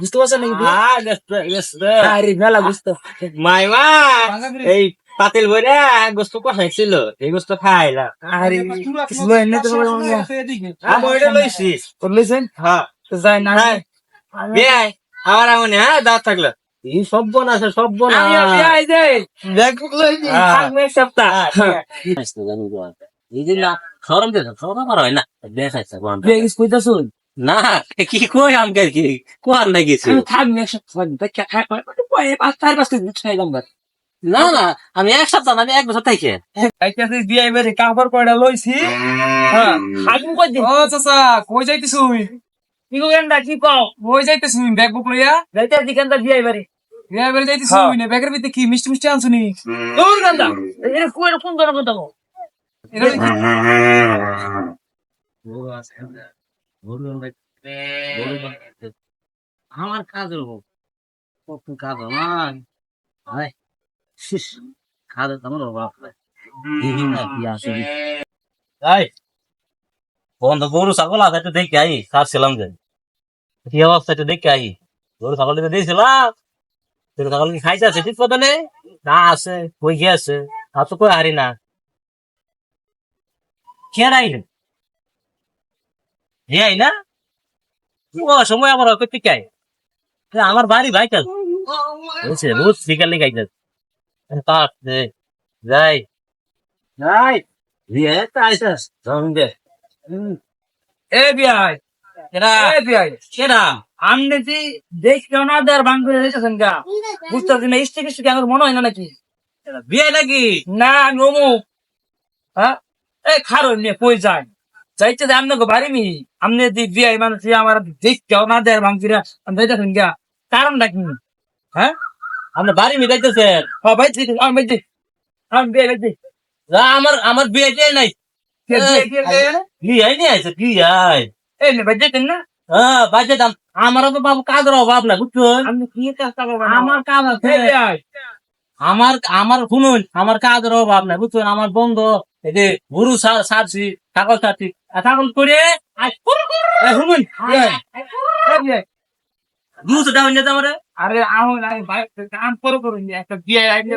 বুঝতে পারছেন নাকি হ্যাঁ আরে মেলা বুঝতো। মাইমা এই পাতিল গোস্ত কষাইছিল গোস্ত আরে না ওইটা লইছেন? হ্যাঁ। তো যাই না। হ্যাঁ। বিয়াই আমার আমনে হ্যাঁ দাঁত থাকল। এই সব বোন আছে সব বোন যাই হ্যাঁ। সপ্তাহ। এই যে না সরম সরম আর হয় না। দেখাইছে কইতাছুন? না কি কই আমকে কি কোন না গেছি? আমি থাকবে এক সপ্তাহ দেখা খাই পাঁচ চার পাঁচ কেজি দাম না না আমি এক সপ্তাহ না আমি এক বছর থাকি। বাড়ি কাপড় কয়টা লইছি? হ্যাঁ কই দিন ও চাচা কই যাইতেছুই কি কো গেন্দা কি কও? কই যাইতেছুই ব্যাগ বুক লইয়া? যাইতে দিকান্দা বিয়াই বাড়ি বিয়া বেড়ে যাইতেছুই না ব্যাগের ভিতরে কি মিষ্টি মিষ্টি আনছুনি দূর গেন্দা এর কোন কোন করে কথা এটা আমার কাজ কখন কাজ আমার? কাজের আমার বন্ধ গরু ছাগল আছে একটু দেখে আই যে। কি অবস্থা একটু দেখে আই। গরু ছাগল দিতে দিয়েছিলাম। গরু ছাগল কি খাইছে আছে? ঠিক কথা নেই না আছে কই গিয়েছে? আর তো কই হারি না। কে হে আই না? ও সময় আমার করতে কে আমার বাড়ি ভাই কাজ বুঝছে? রোজ বিকালে গাইতে তাক যাই। যাই দিয়ে তাইছাস এ এ আমনে যে না গা কিছু কি আমার মনে হয় না নাকি? বিয়ে নাকি? না হ্যাঁ? এ খারো নিয়ে কই যায়? যাইতে যে আমনে গো বাড়ি মি আমনে দি বিয়াই মানুষ আমার দেখ কেউ না দেয়ার ভাঙ করে আমি দেখেছেন গা কারণটা কি? হ্যাঁ? আপনার বাড়ি মিটাইতেছেন হ্যাঁ ভাই আমি ঠিক আমি বিয়ে আমার আমার বিয়ে দিয়ে নাই? নিয়ে আছে এই ভাই না। হ্যাঁ বাজে দাম আমারও তো বাবু কাজের অভাব না আমি কি আমার কাজ আছে। আমার আমার শুনুন আমার কাজের অভাব নাই বুঝছেন আমার বন্ধু এই যে গরু সা- সারছি ছাগল সারছি। আর ছাগল করে আর কুরু কুরু। এই শুনুন বিয়াই এই। বিয়াই দুশো টাকা নিয়ে যাব রে। আরে আমি নাই ভাই কাম করো করুন একটা বিয়ে আইডিয়া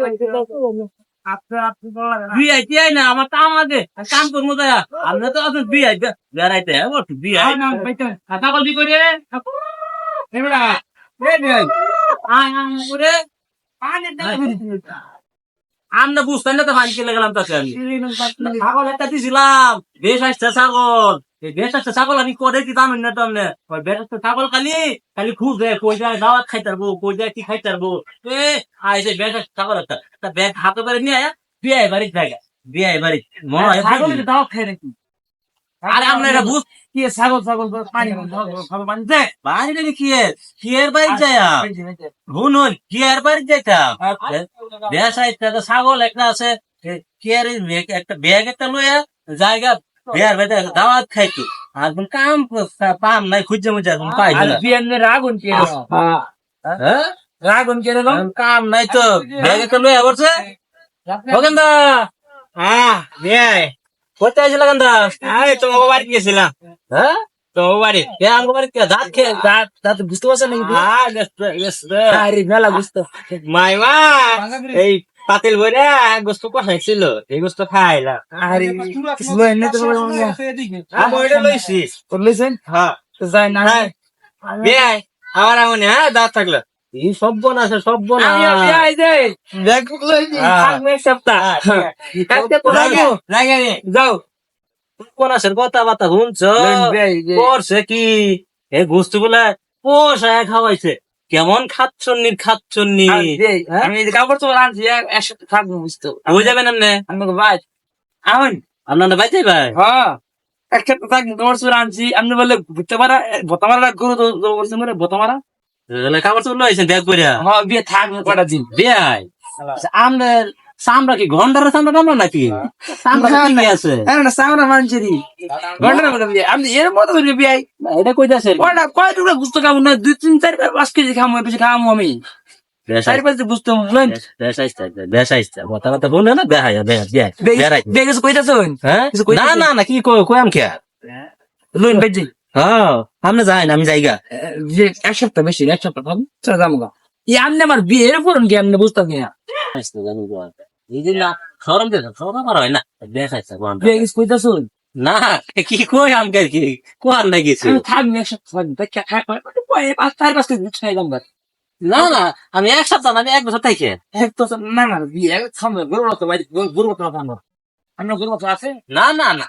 আপনি আপনি না। বিয়ে টিয়াই না আমার কাম আছে কাম করব তাই আপনি তো আপনার বিয়ে বেড়াইতে হ্যাঁ বিয়ে আয় না বাইতে ছাগল করে? এবারে আয়। আয় করে। পানি দাও। আমরা বুঝতেন না তো ভাই চলে গেলাম তাকে আমি। ছাগল একটা দিছিলাম বেশ আসছে ছাগল। এই বেশ আসছে ছাগল আমি করে কি জানেন না তো আপনি ওই বেশ আসছে ছাগল খালি খালি খুঁজে কই যায় দাওয়াত খাইতে পারব কই যায় কি খাইতে পারব এ আইসে বেশ আসছে ছাগল একটা। তা ব্যাগ হাতে করে নিয়ে আয়া বিয়ে বাড়ি জায়গা বিয়ে বাড়ি মনে হয় ছাগল দাও খাই নাকি? আরে আমরা এটা বুঝ কি ছাগল ছাগল পানি পানি দে বাড়ি নাকি কিয়ের কিয়ের বাড়ি যায় হুন হুন কিয়ের বাড়ি যাইতাম বেশ আইতে ছাগল একটা আছে। কিয়ের একটা ব্যাগ একটা লইয়া জায়গা বিয়ার বেদে দাওয়াত খাইতো। আর কোন কাম পাম নাই খুঁজে মুজে কোন পাই না। বিয়ে নে রাগুন কে হ্যাঁ? রাগুন কে কাম নাই তো। ব্যাগ একটা লইয়া বলছে ওখানদা হ্যাঁ কোথায় আইছিল কান্দা এই তোমার বাড়ি গেছিলাম হ্যাঁ? তোমার বাড়ি? কে আমগো বাড়ি কে? দাঁত খেয়ে দাঁত দাঁত বুঝতে পারছেন নাকি হ্যাঁ আরে মেলা বুঝতো মাইমা এই পাতিল বইরা গোস্ত কষাইছিল এই গোস্ত খাইলা। আরে কিছু লয় না তো আমি ওইটা লইছি। লইছেন? হ্যাঁ। যাই না হ্যাঁ। বিয়াই আমার আমনে হ্যাঁ দাঁত থাকল। এই সব বোন সব বোন আমি বিয়াই যাই লই দি হ্যাঁ। থাকবে সপ্তাহ হ্যাঁ। তো লাগে লাগে যাও। কোন কথা বার্তা শুনছ? করছে কি? এই গোস্তগুলা পোষায় খাওয়াইছে। কেমন খাচ্ছন্নি? খাচ্ছন্নি হ্যাঁ? আমি কাপড় চোপড় আনছি এক- এক সপ্তাহ থাকব বুঝতো বুঝে যাবেন এমনি আমি ভাই আপনার ভাই? হ্যাঁ এক সপ্তাহ থাকব কাপড় চোপড় আনছি। আপনি বললে ভুট্টা মারা ভোতা মারা গরু তো মানে ভোতা মারা। কাপড় চোপড় লইছেন ব্যাগ করিয়া হ্যাঁ বিয়ে থাকবে কটা দিন। বিয়াই আমরা সামরা কি ঘণ্টার সামরা নামলো নাকি? সামরা কি আছে। হ্যাঁ না সামনে মানছিরি ঘণ্টা মতো বিয়ে। আপনি এর মতো করে বিয়ে এটা কইতাছে। কয়টা কয় টুকরা খাব না? দুই তিন চার পাঁচ কেজি খাব বেশি খাব আমি। চারি পাঁচ বুঝতে বুঝলেন? বেশ আইস্তা বেশ আইস্তা কথা কথা বলে না বেহাই বেহাই বেগে কইতাছ হ্যাঁ? না না না কি কই কই আম কে লইন বেজি। হ্যাঁ আপনি যাই আমি জায়গা। যে এক সপ্তাহ বেশি এক সপ্তাহ চলে যাব গা। ই আমনে আমার বিয়ের পরন কি আমনে না? এই যে না সরম দিয়ে সরম আমার হয় না। দেখাইছে কিছু কইতাছুন? না কি কই আমকে কি কোয়ার না আমি এক সপ্তাহ দেখা খাই পাঁচ চার পাঁচ কেজি খাই দাম না না আমি এক সপ্তাহ আমি এক বছর থাকি এক তো না না বিয়ে সামনে গরু গরু তো আমরা। গরু আছে? না না না।